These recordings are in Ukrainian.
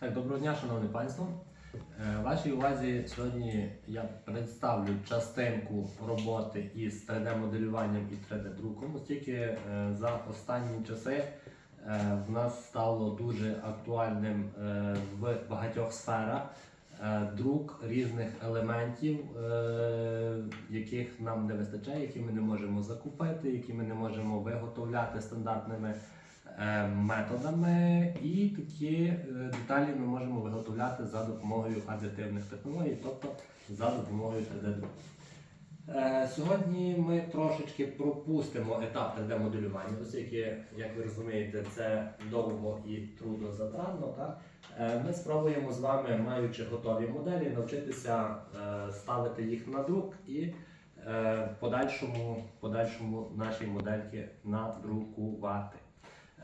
Так, доброго дня, шановне панство. Е, Вашій увазі сьогодні я представлю частинку роботи із 3D-моделюванням і 3D-друком, оскільки е, за останні часи е, в нас стало дуже актуальним в багатьох сферах друк різних елементів, яких нам не вистачає, які ми не можемо закупити, які ми не можемо виготовляти стандартнами е, методами, і такі е, деталі ми можемо виготовляти за допомогою адитивних технологій, тобто за допомогою 3D-друку. Е, Сьогодні ми трошечки пропустимо етап 3D-моделювання, оскільки, як ви розумієте, це довго і трудно затратно. Так? Е, Ми спробуємо з вами, маючи готові моделі, навчитися е, ставити їх на друк і е, подальшому, подальшому наші модельки надрукувати.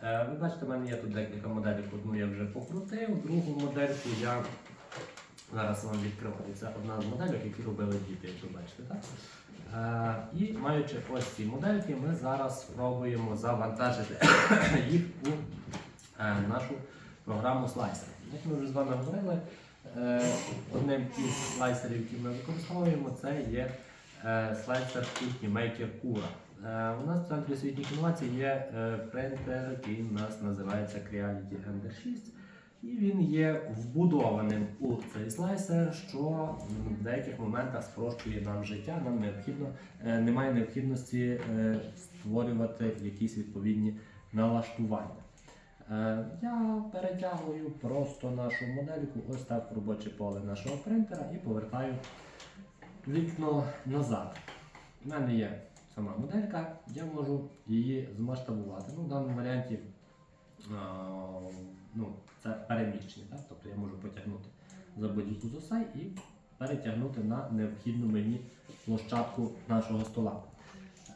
Е, Ви бачите, в мене є тут декілька моделей, одну я вже покрутив, другу модельку я зараз вам відкриваю. Це одна з моделей, які робили діти, як ви бачите. Так? Е, І маючи ось ці модельки, ми зараз спробуємо завантажити їх у е, нашу програму слайсер. Як ми вже з вами говорили, одним із слайсерів, які ми використовуємо, це є слайсер Ultimaker Cura. Е, У нас в центрі освітніх інновацій є е, принтер, який у нас називається Creality Ender 6. І він є вбудованим у цей слайсер, що в деяких моментах спрощує нам життя. Нам необхідно, е, немає необхідності створювати якісь відповідні налаштування. Я перетягую просто нашу модельку ось так в робоче поле нашого принтера і повертаю вікно назад. У мене є сама моделька, я можу її змасштабувати. Ну, в даному варіанті ну, це переміщення, так? тобто я можу потягнути за будь-яку з і перетягнути на необхідну мені площадку нашого стола.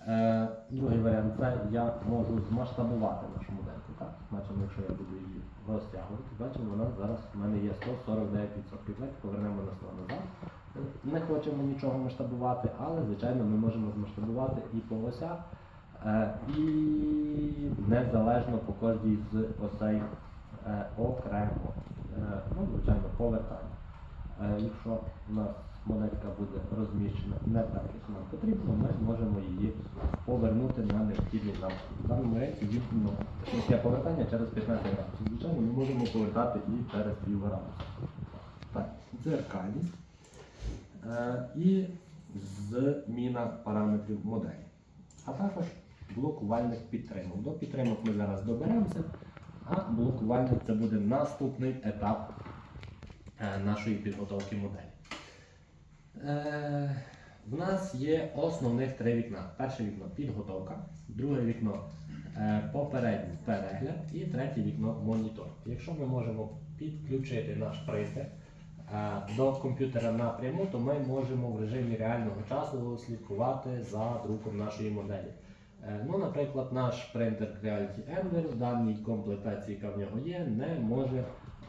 Е, другий варіант це я можу змасштабувати нашу модельку. Так? Якщо я буду її розтягувати, бачимо, вона зараз в мене є 149%. Давайте повернемо на слово назад. Не хочемо нічого масштабувати, але звичайно ми можемо змасштабувати і по осях, е, і незалежно по кожній з осей е, окремо. Е, Ну, звичайно, повертання. Якщо у нас моделька буде розміщена не так, як нам потрібно, ми можемо її повернути на необхідний нам. В даному речі вімкнено швидке повертання через 15 градусів. Звичайно, ми можемо повертати і через пів градуса. Так, дзеркальність. Е, і зміна параметрів моделі. А також блокувальник підтримок. До підтримок ми зараз доберемося, а блокувальник це буде наступний етап е, нашої підготовки моделі. Е, в нас є основних три вікна. Перше вікно підготовка, друге вікно попередній перегляд і третє вікно монітор. Якщо ми можемо підключити наш принтер е, до комп'ютера напряму, то ми можемо в режимі реального часу слідкувати за друком нашої моделі. Е, Ну, наприклад, наш принтер Creality Ender в даній комплектації, яка в нього є, не може,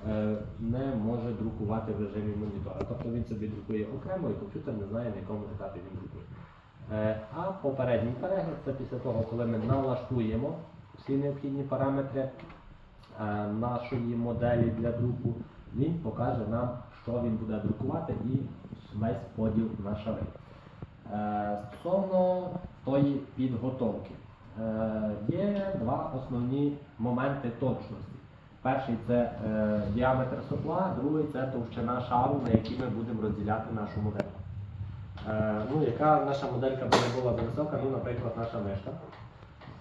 е, не може друкувати в режимі монітора. Тобто він собі друкує окремо і комп'ютер не знає, на якому етапі він друкує. Е, А попередній перегляд це після того, коли ми налаштуємо всі необхідні параметри е, нашої моделі для друку, він покаже нам, що він буде друкувати і весь поділ на шари. Е, Стосовно тої підготовки, е, є два основні моменти точності. Перший це е, діаметр сопла, другий це товщина шару, на який ми будемо розділяти нашу модель. Е, ну, яка наша моделька би не була висока, ну, наприклад, наша мишка.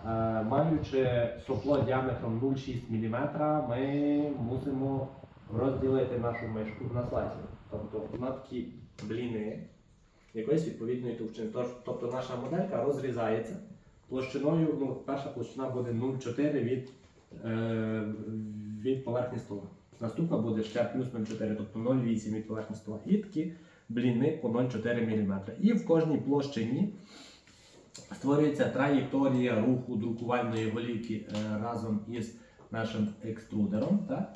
Е, маючи сопло діаметром 0,6 мм, ми мусимо розділити нашу мишку на слайсери. Тобто на такі бліни якоїсь відповідної товщини. Тобто наша моделька розрізається площиною, ну, перша площина буде 0,4 від, е, від поверхні стола. Наступна буде ще плюс 0,4, тобто 0,8 від поверхні стола. І такі бліни по 0,4 мм. І в кожній площині створюється траєкторія руху друкувальної голівки е, разом із нашим екструдером. Так?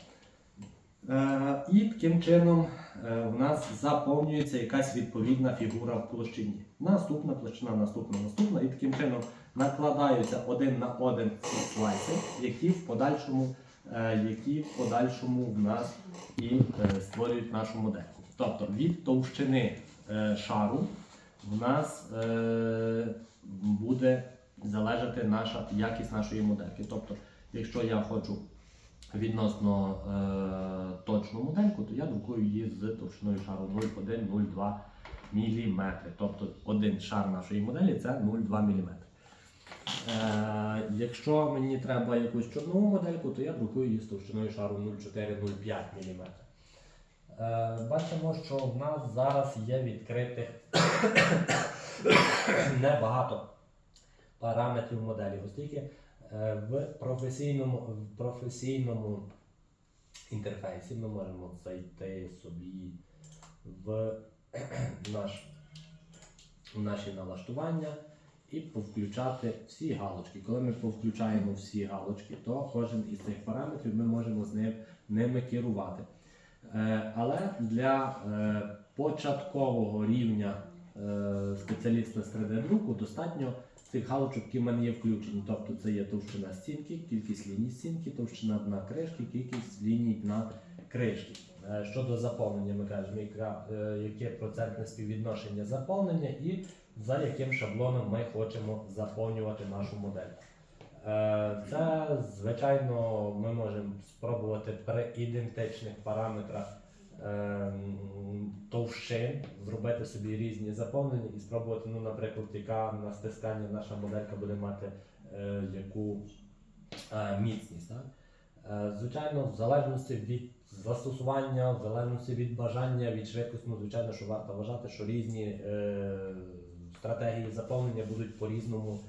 Е, І таким чином е, в нас заповнюється якась відповідна фігура в площині. Наступна площина, наступна, наступна. І таким чином накладаються один на один слайси, які в подальшому е, які в подальшому в нас і створюють нашу модельку. Тобто від товщини шару в нас буде залежати наша якість нашої модельки. Тобто, якщо я хочу відносно е, точну модельку, то я друкую її з товщиною шару 0,1-0,2 мм. Тобто один шар нашої моделі це 0,2 мм. Е, якщо мені треба якусь чорнову модельку, то я друкую її з товщиною шару 0,4-0,5 мм. Е, бачимо, що в нас зараз є відкритих небагато параметрів моделі, оскільки в професійному, в професійному інтерфейсі ми можемо зайти собі в наш, в наші налаштування і повключати всі галочки. Коли ми повключаємо всі галочки, то кожен із цих параметрів ми можемо з ним, ними керувати. Е, Але для е, початкового рівня е, спеціаліста з 3D-друку достатньо цих галочок, які в мене є включені. Тобто це є товщина стінки, кількість ліній стінки, товщина дна кришки, кількість ліній дна кришки. Е, Щодо заповнення, ми кажемо, е, яке процентне співвідношення заповнення і за яким шаблоном ми хочемо заповнювати нашу модель. Е, Це, звичайно, ми можемо спробувати при ідентичних параметрах товщин зробити собі різні заповнення і спробувати, ну, наприклад, яка на стискання наша моделька буде мати е, яку е, міцність. Так? Е, Звичайно, в залежності від застосування, в залежності від бажання, від швидкості, ну, звичайно, що варто вважати, що різні е, стратегії заповнення будуть по-різному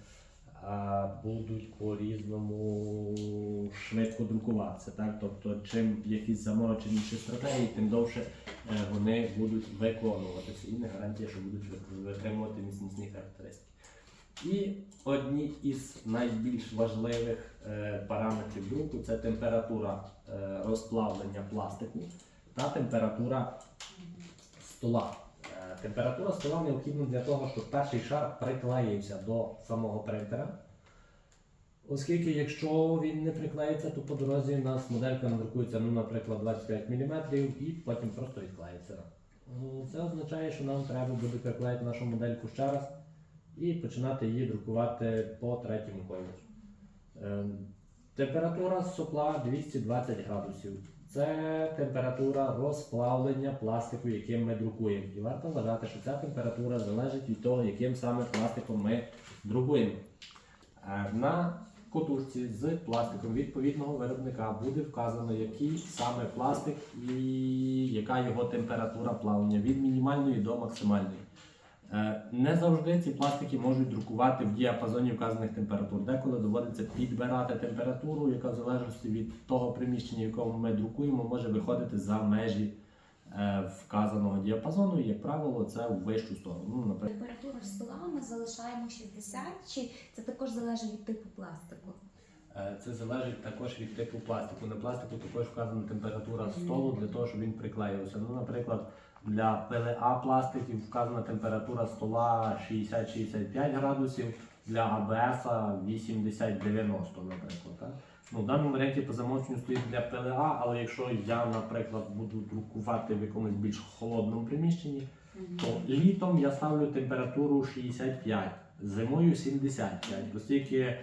будуть по-різному швидко друкуватися. Так? Тобто, чим якісь замороченіші стратегії, тим довше е, вони будуть виконуватися. І не гарантія, що будуть витримувати міцнісні характеристики. І одні із найбільш важливих е, параметрів друку це температура е, розплавлення пластику та температура стола. Е, Температура стола необхідна для того, щоб перший шар приклеївся до самого принтера. Оскільки якщо він не приклеїться, то по дорозі у нас моделька надрукується, ну, наприклад, 25 мм і потім просто відклеїться. Це означає, що нам треба буде приклеїти нашу модельку ще раз і починати її друкувати по третьому кольору. Ем, Температура сопла 220 градусів. Це температура розплавлення пластику, яким ми друкуємо. І варто вважати, що ця температура залежить від того, яким саме пластиком ми друкуємо. Е, На котушці з пластиком відповідного виробника буде вказано, який саме пластик і яка його температура плавлення від мінімальної до максимальної. Не завжди ці пластики можуть друкувати в діапазоні вказаних температур. Деколи доводиться підбирати температуру, яка в залежності від того приміщення, в якому ми друкуємо, може виходити за межі е, вказаного діапазону. І, як правило, це в вищу сторону. Ну, наприклад, Температура стола ми залишаємо 60, чи це також залежить від типу пластику? Е, Це залежить також від типу пластику. На пластику також вказана температура столу для того, щоб він приклеївся. Ну, наприклад, для PLA пластиків вказана температура стола 60-65 градусів, для ABS 80-90, наприклад. Так? Ну, в даному варіанті по замовченню стоїть для PLA, але якщо я, наприклад, буду друкувати в якомусь більш холодному приміщенні, то літом я ставлю температуру 65, зимою 75. Оскільки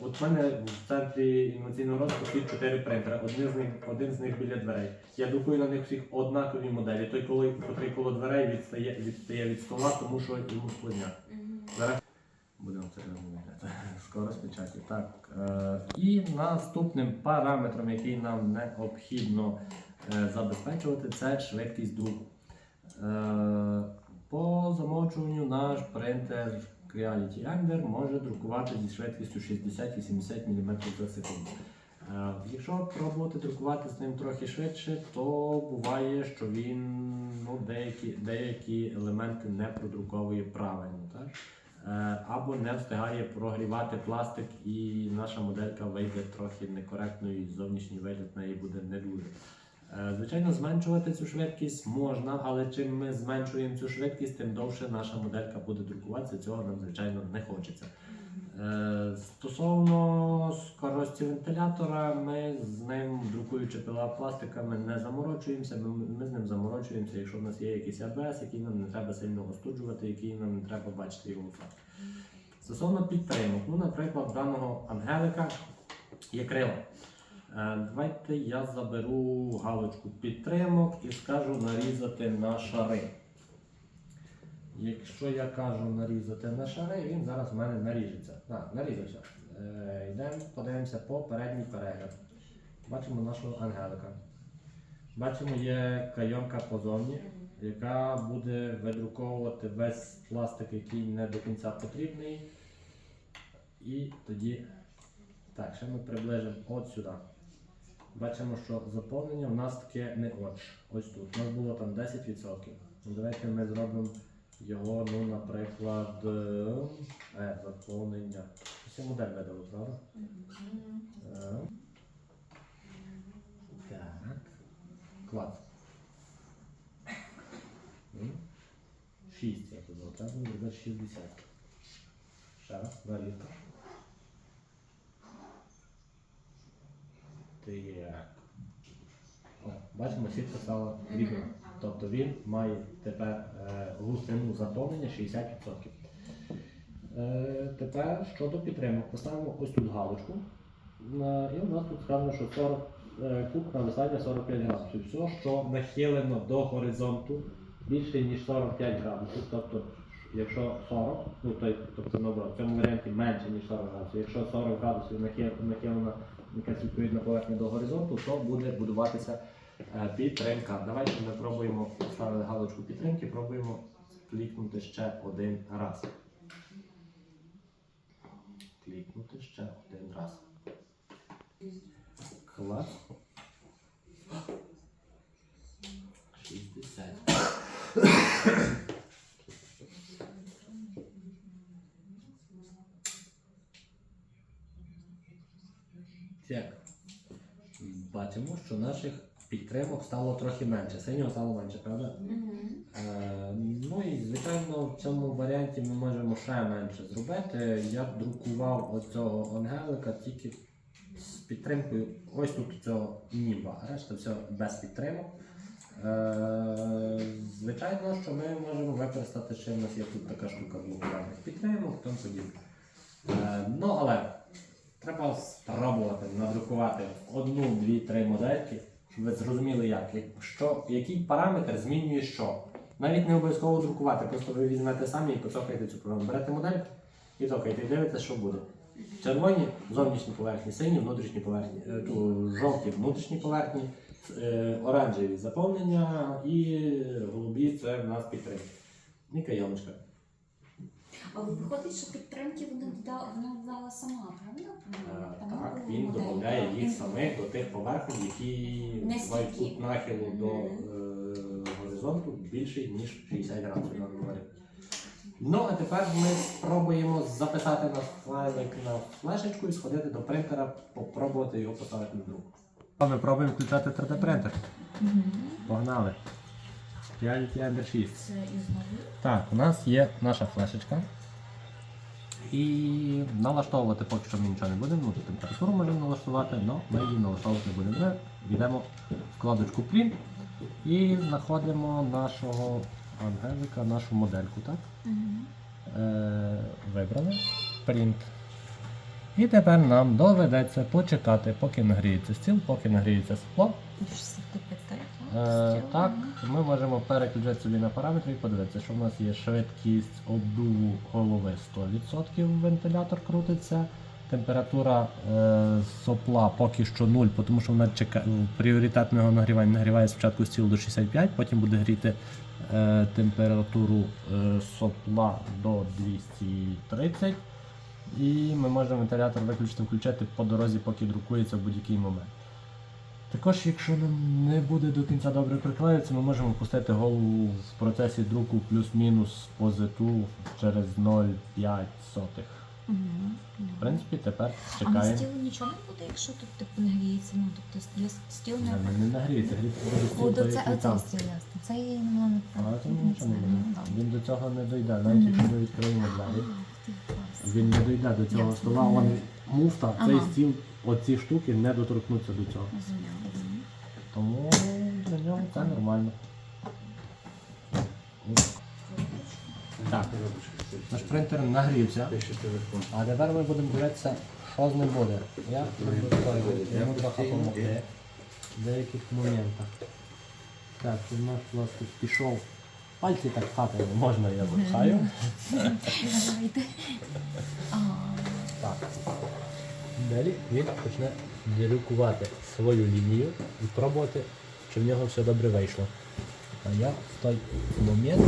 от в мене в центрі інноваційного розвитку стоїть 4 принтери, один з них, один з них біля дверей. Я друкую на них всіх однакові моделі. Той, коли, котрий коло дверей відстає, відстає від стола, тому що йому складня. Зараз будемо це робити. Скоро спочатку. Так. Е, і наступним параметром, який нам необхідно е, забезпечувати, це швидкість друку. Е, по замовчуванню наш принтер Creality Ender може друкувати зі швидкістю 60 і 70 мм за секунду. Е, Якщо пробувати друкувати з ним трохи швидше, то буває, що він ну, деякі, деякі елементи не продруковує правильно. Так? Е, Або не встигає прогрівати пластик, і наша моделька вийде трохи некоректною, і зовнішній вигляд неї буде не дуже. Е, Звичайно, зменшувати цю швидкість можна, але чим ми зменшуємо цю швидкість, тим довше наша моделька буде друкуватися. Цього нам, звичайно, не хочеться. Е, Стосовно скорості вентилятора, ми з ним, друкуючи пилопластиками, не заморочуємося. Ми, з ним заморочуємося, якщо в нас є якийсь АБС, який нам не треба сильно остуджувати, який нам не треба бачити його факт. Стосовно підтримок, ну, наприклад, даного Ангелика є крило. Е, Давайте я заберу галочку підтримок і скажу нарізати на шари. Якщо я кажу нарізати на шари, він зараз у мене наріжеться. Так, нарізався. Е, йдемо, подивимося по передній перегляд. Бачимо нашого ангелика. Бачимо, є кайонка позовні, яка буде видруковувати весь пластик, який не до кінця потрібний. І тоді. Так, ще ми приближимо от сюди. Бачимо, що заповнення у нас таке не оч. Ось тут. У нас було там 10%. Ну, Давайте ми зробимо його, ну, наприклад, е, е, заповнення. Ось я модель видали, правда? Е. Так. М. 6 я тут було 60. Ще раз, варіка. Так. О, бачимо, сітка стала рівна. Тобто він має тепер е, густину заповнення 60%. Е, тепер щодо підтримок, поставимо ось тут галочку. І у нас тут сказано, що 40 е, куб нависання 45 градусів. Все, що нахилено до горизонту більше ніж 45 градусів. Тобто, якщо 40, ну то, тобто наоборот, в цьому варіанті менше ніж 40 градусів. Якщо 40 градусів нахилена якась відповідна поверхня до горизонту, то буде будуватися підтримка. Давайте ми пробуємо поставили галочку підтримки, пробуємо клікнути ще один раз. Клікнути ще один раз. Клас. 60. Так. Бачимо, що наших підтримок стало трохи менше. Синього стало менше, правда? Е, ну і звичайно в цьому варіанті ми можемо ще менше зробити. Я друкував оцього ангелика тільки з підтримкою ось тут цього ніба, а решта все без підтримок. Е, звичайно, що ми можемо використати ще в нас є тут така штука блокувальних підтримок, тому подібне. Е, ну але треба спробувати надрукувати одну, дві, три модельки, ви зрозуміли, як. Що, який параметр змінює що. Навіть не обов'язково друкувати, просто ви візьмете самі і поцокаєте цю програму. Берете модель і цокаєте, і дивитесь, що буде. Червоні зовнішні поверхні, сині внутрішні поверхні, е, жовті внутрішні поверхні, е, оранжеві заповнення і голубі це в нас підтримки. І. А виходить, що підтримки вона додала, сама, правда? Е, Там Так, була він додає їх самих до тих поверхень, які мають кут нахилу до е, горизонту більший, ніж 60 градусів на говорі. Ну, а тепер ми спробуємо записати наш файлик на флешечку і сходити до принтера, попробувати його поставити на друк. Ми пробуємо включати 3D принтер. Погнали. Reality Ender 6. Це із нових. Так, у нас є наша флешечка. І налаштовувати поки що ми нічого не будемо, ну, тут температуру можемо налаштувати, але ми її налаштовувати не будемо. Ми Йдемо в вкладочку Print і знаходимо нашого ангелика, нашу модельку. Так? Е, вибрали Print. І тепер нам доведеться почекати, поки нагріється стіл, поки нагріється скло. Е, так, ми можемо переключати собі на параметри і подивитися, що в нас є швидкість обдуву голови 100%, вентилятор крутиться. Температура е, сопла поки що 0, тому що вона чекає пріоритетного нагрівання нагріває спочатку стіл до 65, потім буде гріти е, температуру е, сопла до 230. І ми можемо вентилятор виключити, включати по дорозі, поки друкується в будь-який момент. Також, якщо нам не буде до кінця добре приклеюватися, ми можемо пустити голову в процесі друку плюс-мінус позиту через 0,5. В принципі, тепер А на чекаємо. стілу нічого не буде, якщо тут типу не гріється. Ну, тобто для стіл не Не, не нагріється, гріється буде О, стіл, до то це, який стіл ясно. Це я не мала Але це нічого не буде. Ну, Він до цього не дійде, навіть якщо ми відкриємо двері. Він не дойде до цього Ясно. стола, вон муфта, цей Ага. стіл, оці штуки не доторкнуться до цього. Розуміло. Тому для нього це нормально. Так, наш принтер нагрівся. А тепер ми будемо дивитися, що з ним буде. Я йому трохи допомогти в деяких моментах. Так, щоб наш пластик пішов. Пальці так хати не можна, я запхаю. Давайте. Так. Далі він почне дирикувати свою лінію і пробувати, чи в нього все добре вийшло. А я в той момент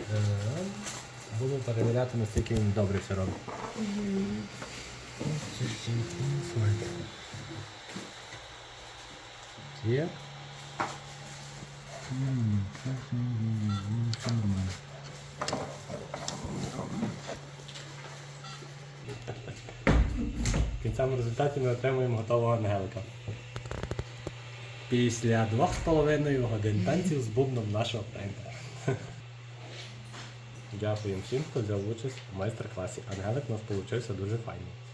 е, буду перевіряти, наскільки він добре все робить. Кінцевому результаті ми отримуємо готового ангелика. Після двох з половиною годин танців з бубном нашого принтера. Дякую всім, хто взяв участь у майстер-класі. Ангелик у нас вийшов дуже файний.